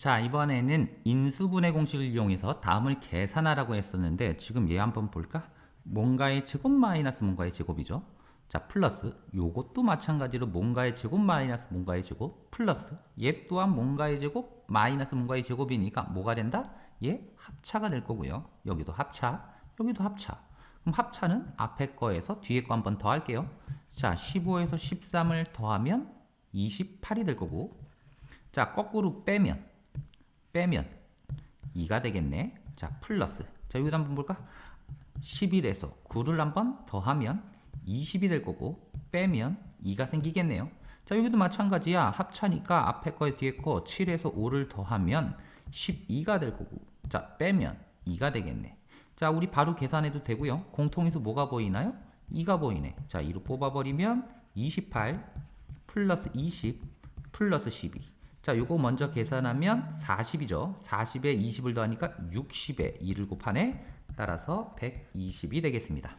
자, 이번에는 인수분해 공식을 이용해서 다음을 계산하라고 했었는데 지금 얘 한번 볼까? 뭔가의 제곱 마이너스 뭔가의 제곱이죠. 자, 플러스 요것도 마찬가지로 뭔가의 제곱 마이너스 뭔가의 제곱 플러스 얘 또한 뭔가의 제곱 마이너스 뭔가의 제곱이니까 뭐가 된다? 얘 합차가 될 거고요. 여기도 합차, 여기도 합차. 그럼 합차는 앞에 거에서 뒤에 거 한 번 더 할게요. 자, 15에서 13을 더하면 28이 될 거고 자, 거꾸로 빼면 빼면 2가 되겠네. 자, 플러스. 자, 여기도 한번 볼까? 11에서 9를 한번 더하면 20이 될 거고 빼면 2가 생기겠네요. 자, 여기도 마찬가지야. 합차니까 앞에 거에 뒤에 거 7에서 5를 더하면 12가 될 거고 자, 빼면 2가 되겠네. 자, 우리 바로 계산해도 되고요. 공통인수 뭐가 보이나요? 2가 보이네. 자, 2로 뽑아버리면 28 플러스 20 플러스 12. 자, 요거 먼저 계산하면 40이죠. 40에 20을 더하니까 60에 2를 곱하네. 따라서 120이 되겠습니다.